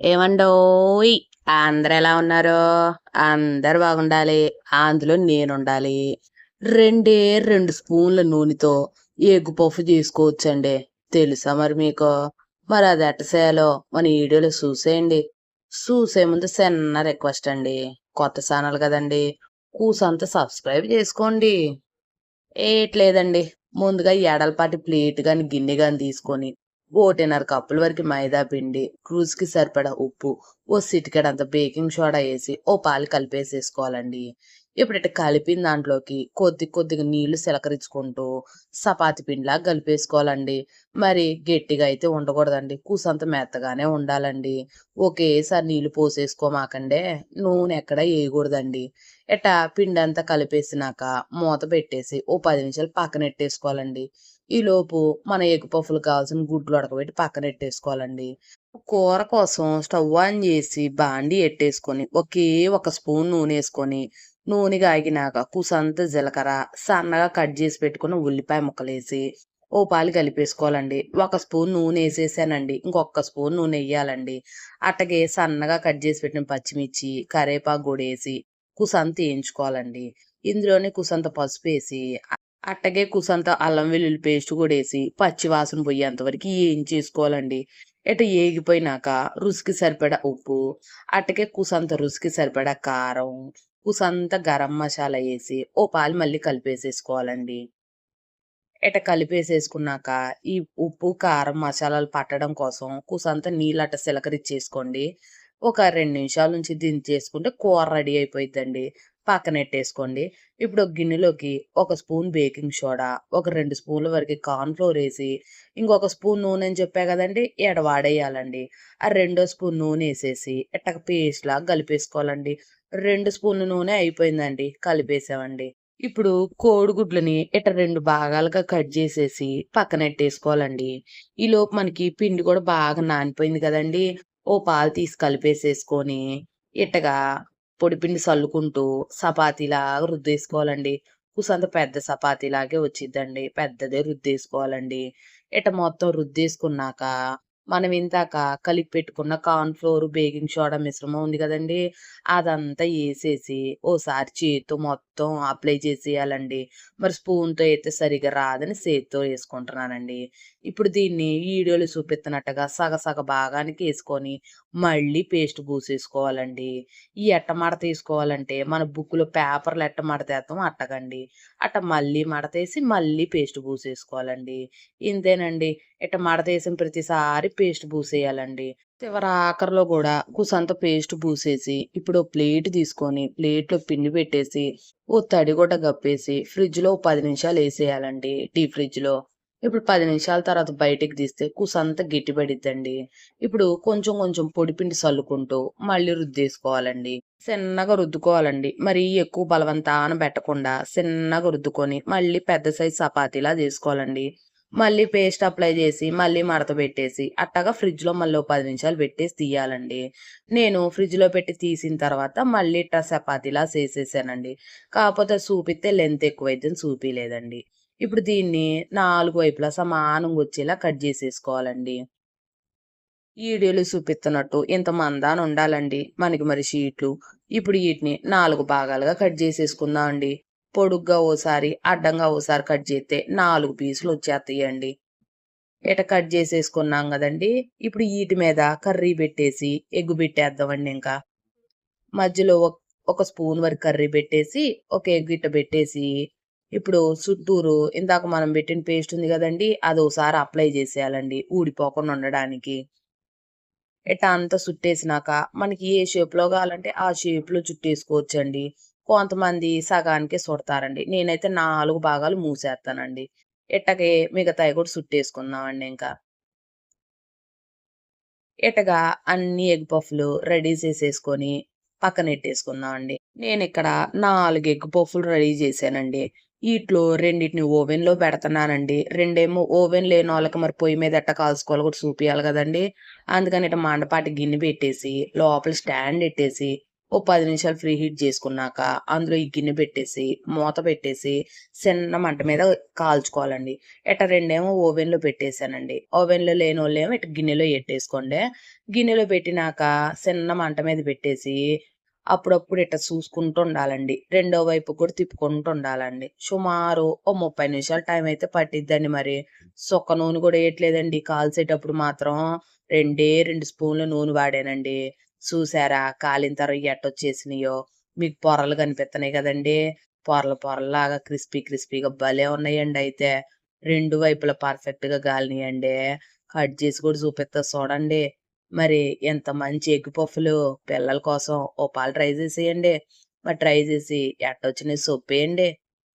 ఏమండోయ్? అందరు ఎలా ఉన్నారు? అందరు బాగుండాలి. అందులో నేను ఉండాలి రెండే రెండు స్పూన్ల నూనెతో ఎగ్గు పఫ్ చేసుకోవచ్చండి. తెలుసా మరి మీకు? మరి అది ఎట్ట చేయాలో? మన వీడియోలో చూసేయండి. చూసే ముందు చిన్న రిక్వెస్ట్ అండి. కొత్త ఛానల్ కదండి. కూసంతా సబ్స్క్రైబ్ చేసుకోండి. ఏట్లేదండి. ముందుగా ఎడలపాటి ప్లేట్ కాని గిన్నె కాని తీసుకొని ఒకటిన్నర కప్పుల వరకు మైదా పిండి కి సరిపడా ఉప్పు ఓ సిటికెడంత బేకింగ్ సోడా వేసి ఓ పాలు కలిపేసేసుకోవాలండి. ఇప్పుడు కలిపిన దాంట్లోకి కొద్ది కొద్దిగా నీళ్ళు సిలకరించుకుంటూ చపాతి పిండిలా కలిపేసుకోవాలండి. మరి గట్టిగా అయితే ఉండకూడదండి. కూసంత మెత్తగానే ఉండాలండి. ఒకేసారి నీళ్ళు పోసేసుకోమాకండే నూనె ఎక్కడ వేయకూడదండి. ఇట్టా పిండి అంతా కలిపేసినాక మూత పెట్టేసి ఓ పది నిమిషాలు పక్కన పెట్టేసుకోవాలండి ఈలోపు మన ఎగ్ పఫ్లు కావాల్సిన గుడ్లు ఉడకబెట్టి పక్కన పెట్టేసుకోవాలండి కూర కోసం స్టవ్ ఆన్ చేసి బాండి ఎట్టేసుకొని ఒకే ఒక స్పూన్ నూనె వేసుకొని నూనె కాగినాక కుసంత జీలకర్ర సన్నగా కట్ చేసి పెట్టుకున్న ఉల్లిపాయ ముక్కలేసి ఓ పాలు కలిపేసుకోవాలండి. ఒక స్పూన్ నూనె వేసేసానండి. ఇంకొక స్పూన్ నూనె వేయాలండి. అట్టగే సన్నగా కట్ చేసి పెట్టిన పచ్చిమిర్చి కరేపాకు కూడా వేసి కుసంత వేయించుకోవాలండి. ఇందులోనే కుసంత పసుపు వేసి అట్టగే కుసంత అల్లం వెల్లుల్లి పేస్ట్ కూడా వేసి పచ్చివాసన పోయేంత వరకు వేయించేసుకోవాలండి ఇట ఏగిపోయినాక రుచికి సరిపడా ఉప్పు అట్టకే కుసంత రుచికి సరిపడా కారం కుసంత గరం మసాలా వేసి ఓ పాలు మళ్ళీ కలిపేసేసుకోవాలండి. ఇట కలిపేసేసుకున్నాక ఈ ఉప్పు కారం మసాలాలు పట్టడం కోసం కుసంత నీళ్ళు అట్ట సిలకరిచ్చేసుకోండి. ఒక రెండు నిమిషాల నుంచి దించేసుకుంటే కూర రెడీ అయిపోయిందండి పక్కనెట్టేసుకోండి ఇప్పుడు ఒక గిన్నెలోకి ఒక స్పూన్ బేకింగ్ సోడా ఒక రెండు స్పూన్ల వరకు కార్న్ ఫ్లోర్ వేసి ఇంకొక స్పూన్ నూనె అని చెప్పా కదండి ఎడవాడేయాలండి ఆ రెండో స్పూన్ నూనె వేసేసి ఎట్టక పేస్ట్ లాగా కలిపేసుకోవాలండి. రెండు స్పూన్ల నూనె అయిపోయిందండి కలిపేసామండి. ఇప్పుడు కోడిగుడ్లని ఇట రెండు భాగాలుగా కట్ చేసేసి పక్కనెట్టేసుకోవాలండి ఈలోపు మనకి పిండి కూడా బాగా నానిపోయింది కదండి ఓ పాలు తీసి కలిపేసేసుకొని ఇట్టగా పొడిపిండి చల్లుకుంటూ చపాతీలాగా రుద్దేసుకోవాలండి. కుసంత పెద్ద చపాతీలాగే వచ్చిద్దండి. పెద్దదే రుద్దేసుకోవాలండి. ఇట మొత్తం రుద్దేసుకున్నాక మనం ఇందాక కలిపి పెట్టుకున్న కార్న్ ఫ్లోర్ బేకింగ్ సోడా మిశ్రమం ఉంది కదండి. అదంతా వేసేసి ఓసారి చేతితో మొత్తం అప్లై చేసేయాలండి. మరి స్పూన్తో అయితే సరిగా రాదని చేతితో వేసుకుంటున్నానండి. ఇప్పుడు దీన్ని వీడియోలు చూపిస్తున్నట్టుగా సగ సగ భాగానికి వేసుకొని మళ్ళీ పేస్ట్ పూసేసుకోవాలండి. ఈ ఎట్ట తీసుకోవాలంటే మన బుక్లో పేపర్లు ఎట్ట మడతేస్తాం అట్టగండి అట్ట మళ్ళీ మడతేసి మళ్ళీ పేస్ట్ పూసేసుకోవాలండి. ఇంతేనండి. ఇట్ట మడతేసిన ప్రతిసారి పేస్ట్ పూసేయాలండి. చివరి ఆఖరిలో కూడా కుసంత పేస్ట్ పూసేసి ఇప్పుడు ప్లేట్ తీసుకొని ప్లేట్లో పిండి పెట్టేసి ఓ తడి కూడా గప్పేసి ఫ్రిడ్జ్లో పది నిమిషాలు వేసేయాలండి డీ ఫ్రిడ్జ్లో. ఇప్పుడు పది నిమిషాల తర్వాత బయటికి తీస్తే కుసంత గట్టిపడిద్దండి ఇప్పుడు కొంచెం కొంచెం పొడి పిండి చల్లుకుంటూ మళ్ళీ రుద్దేసుకోవాలండి. చిన్నగా రుద్దుకోవాలండి. మరి ఎక్కువ బలవంతాన పెట్టకుండా చిన్నగా రుద్దుకొని మళ్ళీ పెద్ద సైజ్ చపాతీలా చేసుకోవాలండి. మళ్ళీ పేస్ట్ అప్లై చేసి మళ్ళీ మడత పెట్టేసి అట్టగా ఫ్రిడ్జ్లో మళ్ళీ పది నిమిషాలు పెట్టేసి తీయాలండి. నేను ఫ్రిడ్జ్లో పెట్టి తీసిన తర్వాత మళ్ళీ ఇట్లా చపాతీలా చేసేసానండి. కాకపోతే చూపిస్తే లెంత్ ఎక్కువైతే చూపిలేదండి ఇప్పుడు దీన్ని నాలుగు వైపులా సమానంగా వచ్చేలా కట్ చేసేసుకోవాలండి. ఈడీలు చూపిస్తున్నట్టు ఇంత మందాన ఉండాలండి మనకి మరి షీట్లు. ఇప్పుడు వీటిని నాలుగు భాగాలుగా కట్ చేసేసుకుందాం అండి పొడుగ్గా ఓసారి అడ్డంగా ఓసారి కట్ చేస్తే నాలుగు పీసులు వచ్చేస్తాయండి ఇట కట్ చేసేసుకున్నాం కదండి. ఇప్పుడు వీటి మీద కర్రీ పెట్టేసి ఎగ్గు పెట్టేద్దామండి ఇంకా. మధ్యలో ఒక స్పూన్ వరకు కర్రీ పెట్టేసి ఒక ఎగ్ ఇట్ట పెట్టేసి ఇప్పుడు చుట్టూరు ఇందాక మనం పెట్టిన పేస్ట్ ఉంది కదండి అది ఒకసారి అప్లై చేసేయాలండి ఊడిపోకుండా ఉండడానికి. ఇట్లా అంతా చుట్టేసినాక మనకి ఏ షేప్లో కావాలంటే ఆ షేప్లో చుట్టేసుకోవచ్చండి. కొంతమంది సగానికి సుడతారండి. నేనైతే నాలుగు భాగాలు మూసేస్తానండి ఇట్టకి మిగతాయి కూడా చుట్టేసుకుందామండి ఇంకా. ఇటగా అన్ని ఎగ్ పఫ్లు రెడీ చేసేసుకొని పక్కన పెట్టేసుకుందాం నేను ఇక్కడ నాలుగు ఎగ్ పఫ్లు రెడీ చేశానండి. వీటిలో రెండింటిని ఓవెన్లో పెడుతున్నానండి. రెండేమో ఓవెన్ లేని వాళ్ళకి మరి పొయ్యి మీద ఎట్ట కాల్చుకోవాలి కూడా చూపించాలి కదండి. అందుకని ఇట మండపాటి గిన్నె పెట్టేసి లోపల స్టాండ్ పెట్టేసి ఓ పది నిమిషాలు ఫ్రీ హీట్ చేసుకున్నాక అందులో ఈ గిన్నె పెట్టేసి మూత పెట్టేసి చిన్న మంట మీద కాల్చుకోవాలండి. ఇట రెండేమో ఓవెన్లో పెట్టేశానండి. ఓవెన్లో లేని వాళ్ళు ఏమో గిన్నెలో ఎట్టేసుకోండి. గిన్నెలో పెట్టినాక చిన్న మంట మీద పెట్టేసి అప్పుడప్పుడు ఇట్ట చూసుకుంటూ ఉండాలండి. రెండో వైపు కూడా తిప్పుకుంటూ ఉండాలండి. సుమారు ఓ ముప్పై నిమిషాలు టైం అయితే పట్టిద్దండి మరి. సొక్క నూనె కూడా వేయట్లేదండి. కాల్చేటప్పుడు మాత్రం రెండే రెండు స్పూన్ల నూనె వాడానండి. చూసారా? కాలిన తర్వాత ఎట్టొచ్చేసినాయో? మీకు పొరలు కనిపిస్తున్నాయి కదండి. పొరలు పొరలాగా క్రిస్పీ క్రిస్పీగా భలే ఉన్నాయండి అయితే. రెండు వైపులా పర్ఫెక్ట్గా గాలినాయండి. కట్ చేసి కూడా చూపిస్తా చూడండి. మరి ఎంత మంచి ఎగ్ పఫ్లు పిల్లల కోసం ఓ పాలు ట్రై చేసేయండి. మరి ట్రై చేసి ఎట్టొచ్చినాయి సొప్పేయండి.